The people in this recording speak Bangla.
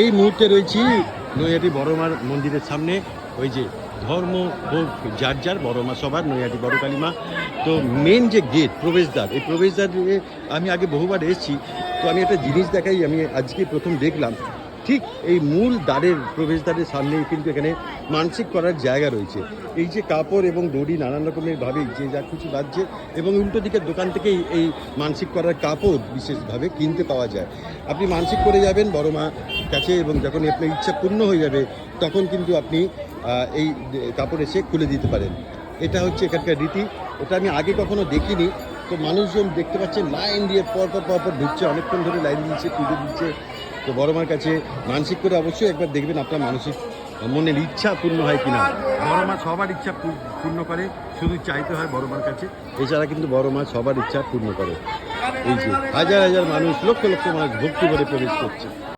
এই মুহূর্তে রয়েছি নৈহাটি বড়মার মন্দিরের সামনে, ওই যে ধর্ম হোক যার যার, বড়মা সবার নৈহাটি বড় কালীমা। তো মেন যে গেট প্রবেশদ্বার, এই প্রবেশদ্বার আমি আগে বহুবার এসেছি, তো আমি একটা জিনিস দেখাই, আমি আজকে প্রথম দেখলাম। ঠিক এই মূল দ্বারের প্রবেশদ্বারের সামনেই কিন্তু এখানে মানসিক করার জায়গা রয়েছে। এই যে কাপড় এবং দড়ি নানান রকমের ভাবে যে যা কিছু বাজছে, এবং উল্টো দিকের দোকান থেকেই এই মানসিক করার কাপড় বিশেষভাবে কিনতে পাওয়া যায়। আপনি মানসিক করে যাবেন বড় মা কাছে এবং যখন আপনার ইচ্ছা পূর্ণ হয়ে যাবে তখন কিন্তু আপনি এই কাপড় এসে খুলে দিতে পারেন। এটা হচ্ছে এখানকার রীতি। এটা আমি আগে কখনো দেখিনি। তো মানুষজন দেখতে পাচ্ছেন লাইন দিয়ে পর পর পর পর ঢুকছে অনেকক্ষণ ধরে লাইন দিচ্ছে পুজো দিচ্ছে। তো বড় মার কাছে মানসিক করে অবশ্যই একবার দেখবেন আপনার মানসিক মনের ইচ্ছা পূর্ণ হয় কিনা। বড় মা সবার ইচ্ছা পূর্ণ করে শুধু চাইতে হয় বড় মার কাছে। এছাড়া কিন্তু বড় মা সবার ইচ্ছা পূর্ণ করে। এই যে হাজার হাজার মানুষ লক্ষ লক্ষ মানুষ ভক্তি করে প্রবেশ করছে।